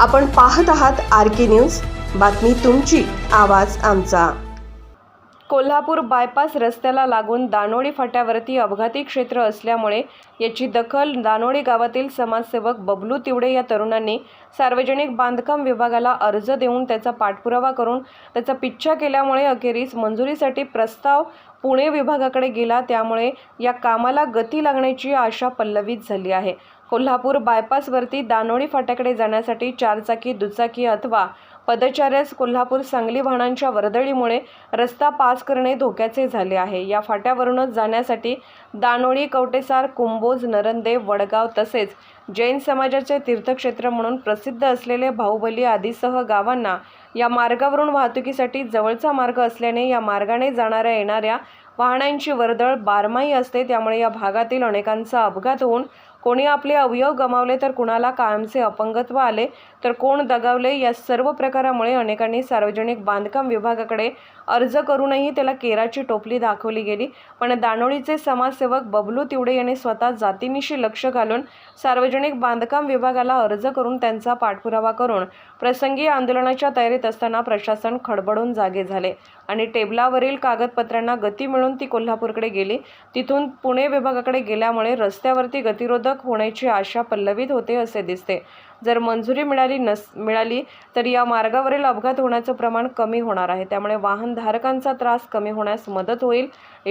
आपण पाहत आहात आर के न्यूज. बातमी तुमची आवाज आमचा. कोल्हापूर बायपास रस्त्याला लागून दानोडी फाट्यावरती अपघाती क्षेत्र असल्यामुळे याची दखल दानोडी गावातील समाजसेवक बबलू तिवडे या तरुणांनी सार्वजनिक बांधकाम विभागाला अर्ज देऊन त्याचा पाठपुरावा करून त्याचा पिच्छा केल्यामुळे अखेरीस मंजुरीसाठी प्रस्ताव पुणे विभागाकडे गेला. त्यामुळे या कामाला गती लागण्याची आशा पल्लवित झाली आहे. कोल्हापूर बायपासवरती दानोळी फाट्याकडे जाण्यासाठी चारचाकी दुचाकी अथवा पदचाऱ्यास कोल्हापूर सांगली वाहनांच्या वर्दळीमुळे रस्ता पास करणे धोक्याचे झाले आहे. या फाट्यावरूनच जाण्यासाठी दानोळी कवटेसार कुंभोज नरंदे वडगाव तसेच जैन समाजाचे तीर्थक्षेत्र म्हणून प्रसिद्ध असलेले बाहुबली आदीसह गावांना या मार्गावरून वाहतुकीसाठी जवळचा मार्ग असल्याने या मार्गाने जाणाऱ्या येणाऱ्या वाहनांची वर्दळ बारमाही असते. त्यामुळे या भागातील अनेकांचा अपघात होऊन कोणी आपले अवयव गमावले तर कुणाला कायमचे अपंगत्व आले तर कोण दगावले या सर्व प्रकारामुळे अनेकांनी सार्वजनिक बांधकाम विभागाकडे अर्ज करूनही त्याला केराची टोपली दाखवली गेली. पण दानोळीचे समाजसेवक बबलू तिवडे यांनी स्वतः जातीनिशी लक्ष घालून सार्वजनिक बांधकाम विभागाला अर्ज करून त्यांचा पाठपुरावा करून प्रसंगी आंदोलनाच्या तयारीत असताना प्रशासन खडबडून जागे झाले आणि टेबलावरील कागदपत्रांना गती मिळून ती कोल्हापूरकडे गेली. तिथून पुणे विभागाकडे गेल्यामुळे रस्त्यावरती गतिरोध गतिरोधक होण्याची आशा पल्लवीत होते असे दिसते. जर मंजुरी मिळाली नस मिळाली तर या मार्गावरील अपघात होण्याचं प्रमाण कमी होणार आहे. त्यामुळे वाहनधारकांचा त्रास कमी होण्यास मदत होईल.